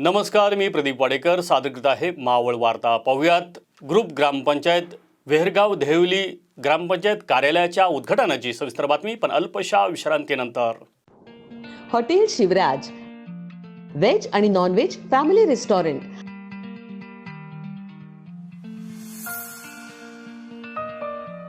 नमस्कार मी प्रदीप वाडेकर. सादर करीत आहे मावळ वार्ता. पाहूयात ग्रुप ग्रामपंचायत वेहरगाव देवली ग्रामपंचायत कार्यालयाच्या उद्घाटनाची सविस्तर बातमी पण अल्पशा विश्रांतीनंतर. Hotel Shivraj. Veg and non veg family restaurant.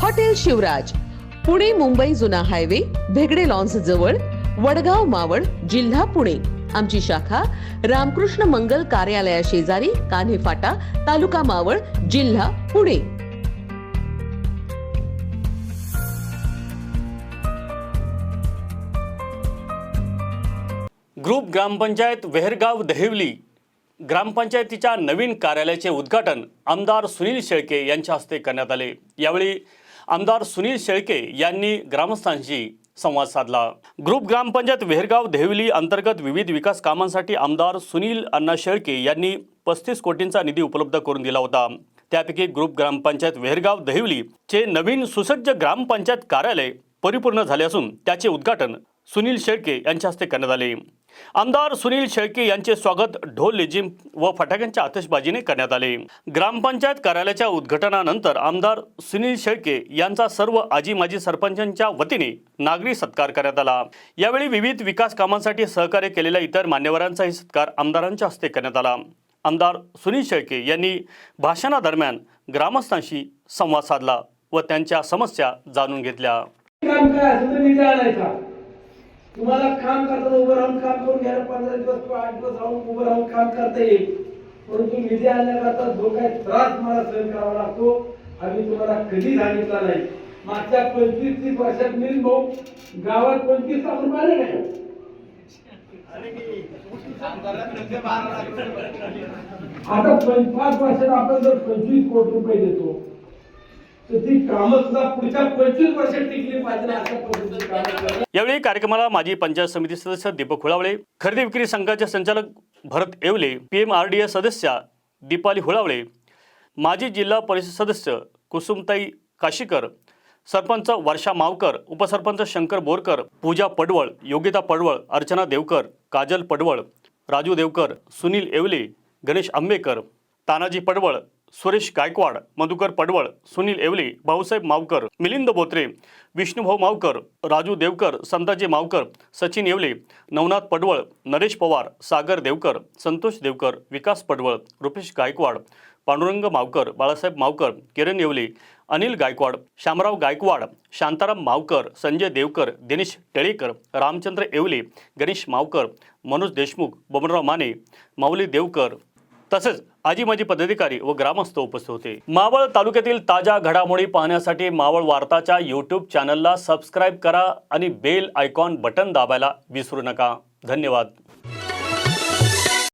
Hotel Shivraj Pune Mumbai जुना हायवे भेगडे लॉन्स जवळ वडगाव मावळ जिल्हा पुणे. आमची शाखा रामकृष्ण मंगल कार्यालया शेजारी कान्हे फाटा तालुका मावळ जिल्हा पुणे. ग्रुप ग्रामपंचायत वेहरगाव दहिवली ग्रामपंचायतीच्या नवीन कार्यालयाचे उद्घाटन आमदार सुनील शेळके यांच्या हस्ते करण्यात आले. यावेळी आमदार सुनील शेळके यांनी ग्रामस्थांशी संवाद साधला. ग्रुप ग्रामपंचायत वेहरगाव देवली अंतर्गत विविध विकास कामांसाठी आमदार सुनील अण्णा शेळके यांनी पस्तीस कोटींचा निधी उपलब्ध करून दिला होता. त्यापैकी ग्रुप ग्रामपंचायत वेहरगाव देहवली चे नवीन सुसज्ज ग्रामपंचायत कार्यालय परिपूर्ण झाले असून त्याचे उद्घाटन सुनील शेळके यांच्या हस्ते करण्यात आले. आमदार सुनील शेळके यांचे स्वागत ढोल लेझिम व फटाक्यांच्या आतषबाजीने करण्यात आले. ग्रामपंचायत कार्यालयाच्या उद्घाटनानंतर आमदार सुनील शेळके यांचा सर्व आजी माजी सरपंचांच्या वतीने नागरी सत्कार करण्यात आला. यावेळी विविध विकास कामांसाठी सहकार्य केलेल्या इतर मान्यवरांचाही सत्कार आमदारांच्या हस्ते करण्यात आला. आमदार सुनील शेळके यांनी भाषणादरम्यान ग्रामस्थांशी संवाद साधला व त्यांच्या समस्या जाणून घेतल्या. तुम्हाला काम करताना उभं राहून काम करून घ्यायला पंधरा दिवस किंवा आठ दिवस राहून उभं राहून काम करता येईल. परंतु निधी आणण्याकरता जो काही त्रास मला सहन करावा लागतो आम्ही तुम्हाला कधी सांगितला नाही. मागच्या पंचवीस तीस वर्षात मी भाऊ गावात पंचवीस आपण पाहिले नाही. आता पंच- पाच वर्षात आपण जर पंचवीस कोटी रुपये देतो तर ती कामं सुद्धा पुढच्या पंचवीस वर्षात टिकली पाहिजे अशा यावेळी कार्यक्रमाला माजी पंचायत समिती सदस्य दीपक हुळावळे खरेदी विक्री संघाचे संचालक Bharat Yewale P M R D A सदस्या दीपाली हुळावळे माजी जिल्हा परिषद सदस्य कुसुमताई काशीकर सरपंच वर्षा मावकर उपसरपंच शंकर बोरकर पूजा पडवळ योगिता पडवळ अर्चना देवकर काजल पडवळ राजू देवकर सुनील येवले गणेश आंबेकर तानाजी पडवळ सुरेश गायकवाड मधुकर पडवळ सुनील येवले भाऊसाहेब मावकर मिलिंद बोत्रे विष्णुभाऊ मावकर राजू देवकर संताजी मावकर सचिन येवले नवनाथ पडवळ नरेश पवार सागर देवकर संतोष देवकर विकास पडवळ रुपेश गायकवाड पांडुरंग मावकर बाळासाहेब मावकर किरण येवले अनिल गायकवाड श्यामराव गायकवाड शांताराम मावकर संजय देवकर दिनेश टेळेकर रामचंद्र येवले गणेश मावकर मनोज देशमुख बबनराव माने माऊली देवकर तसेच आजी माजी पदाधिकारी व ग्रामस्थ उपस्थित होते. मावळ तालुक्यातील ताज्या घडामोडी पाहण्यासाठी मावळ वार्ताच्या यूट्यूब चॅनलला सबस्क्राईब करा आणि बेल आयकॉन बटन दाबायला विसरू नका. धन्यवाद.